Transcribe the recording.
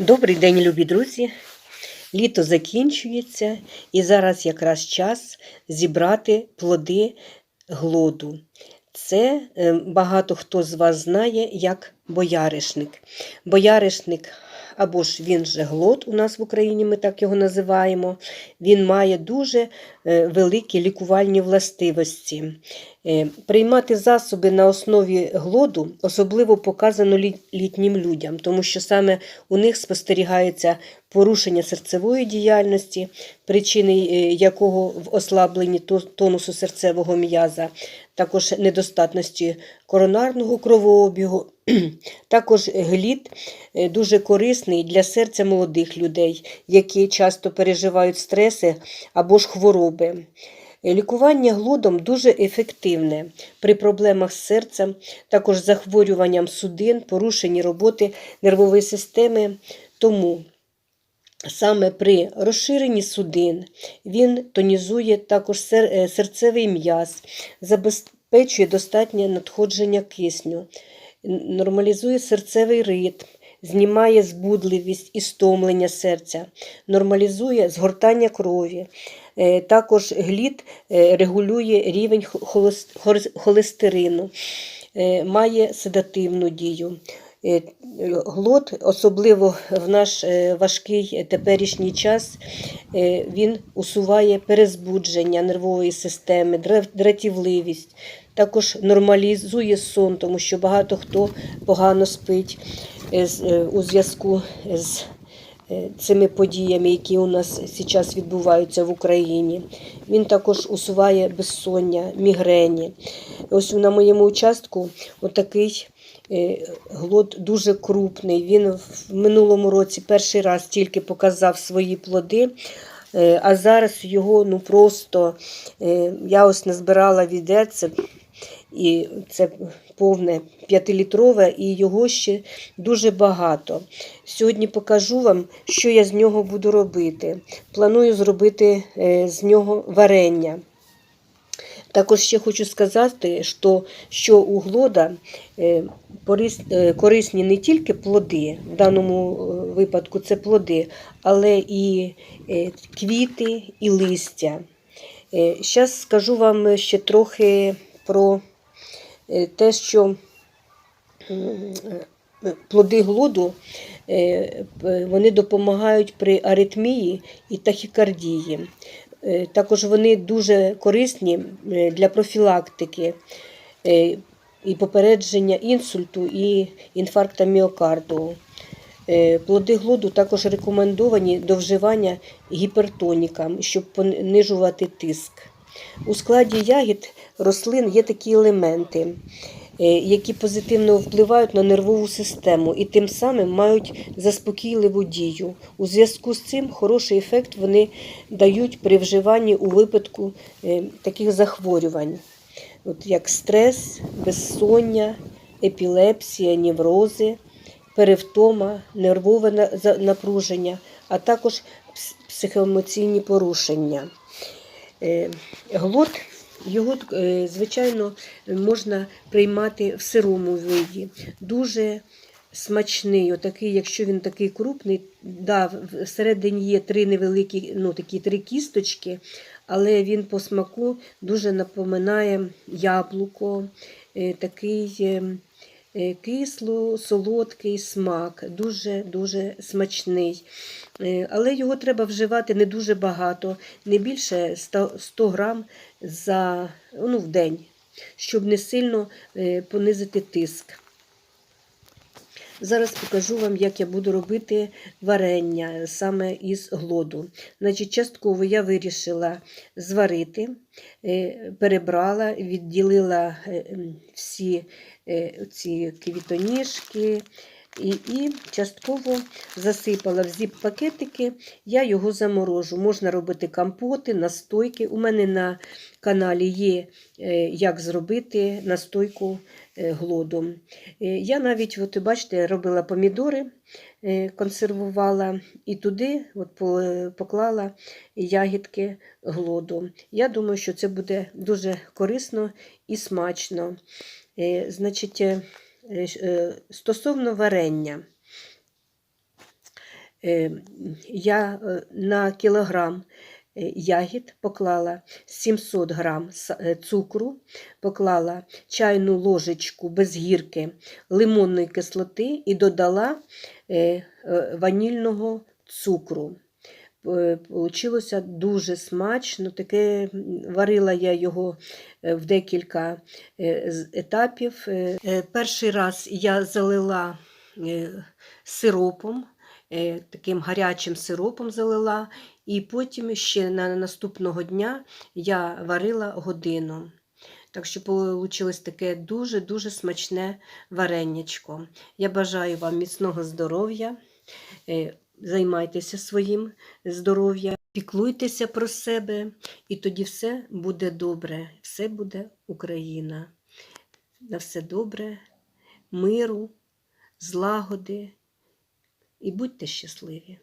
Добрий день, любі друзі. Літо закінчується, і зараз якраз час зібрати плоди глоду. Це е, багато хто з вас знає як бояришник. Бояришник, або ж він же глод, у нас в Україні ми так його називаємо. Він має дуже е, великі лікувальні властивості. Е, Приймати засоби на основі глоду особливо показано літнім людям, тому що саме у них спостерігається порушення серцевої діяльності, причини е, якого в ослабленні тонусу серцевого м'яза, також недостатності коронарного кровообігу. Також глід е, дуже корисний для серця молодих людей, які часто переживають стреси або ж хвороби. Лікування глодом дуже ефективне при проблемах з серцем, також захворюванням судин, порушенні роботи нервової системи. Тому саме при розширенні судин він тонізує також е, серцевий м'яз, забезпечує достатнє надходження кисню, нормалізує серцевий ритм, знімає збудливість і стомлення серця, нормалізує згортання крові. Е, Також глід е, регулює рівень холестерину, має седативну дію. Е, Глот, особливо в наш е, важкий теперішній час, е, він усуває перезбудження нервової системи, дратівливість, також нормалізує сон, тому що багато хто погано спить у зв'язку з цими подіями, які у нас зараз відбуваються в Україні. Він також усуває безсоння, мігрені. Ось на моєму участку отакий глот дуже крупний. Він в минулому році перший раз тільки показав свої плоди. е, А зараз його ну просто е, я ось назбирала відерце, і це повне п'ятилітрове, і його ще дуже багато. Сьогодні покажу вам, що я з нього буду робити. Планую зробити е, з нього варення. Також ще хочу сказати, що, що у глода е, е, корисні не тільки плоди, в даному е, випадку це плоди, але і квіти, і листя. Зараз скажу вам ще трохи про те, що плоди глоду вони допомагають при аритмії і тахікардії. Е, Також вони дуже корисні е, для профілактики е, і попередження інсульту і інфаркта міокарду. Плоди глоду також рекомендовані до вживання гіпертонікам, щоб понижувати тиск. У складі ягід рослин є такі елементи, які позитивно впливають на нервову систему і тим самим мають заспокійливу дію. У зв'язку з цим хороший ефект вони дають при вживанні у випадку е, таких захворювань, от як стрес, безсоння, епілепсія, неврози, перевтома, нервове напруження, а також психоемоційні порушення. Е, Глот, його, е, звичайно, можна приймати в сирому виді. Дуже смачний, отакий, якщо він такий крупний, да, всередині є три невеликі, ну такі три кісточки, але він по смаку дуже напоминає яблуко, е, такий е, е, кисло-солодкий смак, дуже-дуже смачний. Е, Але його треба вживати не дуже багато, не більше 100 100 грам за, ну, в день, щоб не сильно е, понизити тиск. Зараз покажу вам, як я буду робити варення саме із глоду. Значить, частково я вирішила зварити, е, перебрала, відділила е, всі е, ці квітоніжки і, і частково засипала в зіп-пакетики, я його заморожу. Можна робити компоти, настойки. У мене на каналі є, е, як зробити настойку е, глоду. Е, Я навіть, от, бачите, робила помідори, консервувала і туди от, поклала ягідки глоду. Я думаю, що це буде дуже корисно і смачно. Значить, стосовно варення. Е, Я е, на кілограм е, ягід поклала 700 грам е, цукру, поклала чайну ложечку без гірки лимонної кислоти і додала е, е, ванільного цукру. Е, Получилося дуже смачно. Таке варила я його е, в декілька е, етапів. Перший раз я залила сиропом, таким гарячим сиропом залила, і потім ще на наступного дня я варила годину. Так що вийшло таке дуже-дуже смачне варенячко. Я бажаю вам міцного здоров'я. Займайтеся своїм здоров'ям, піклуйтеся про себе, і тоді все буде добре, все буде Україна. На все добре, миру, злагоди і будьте щасливі!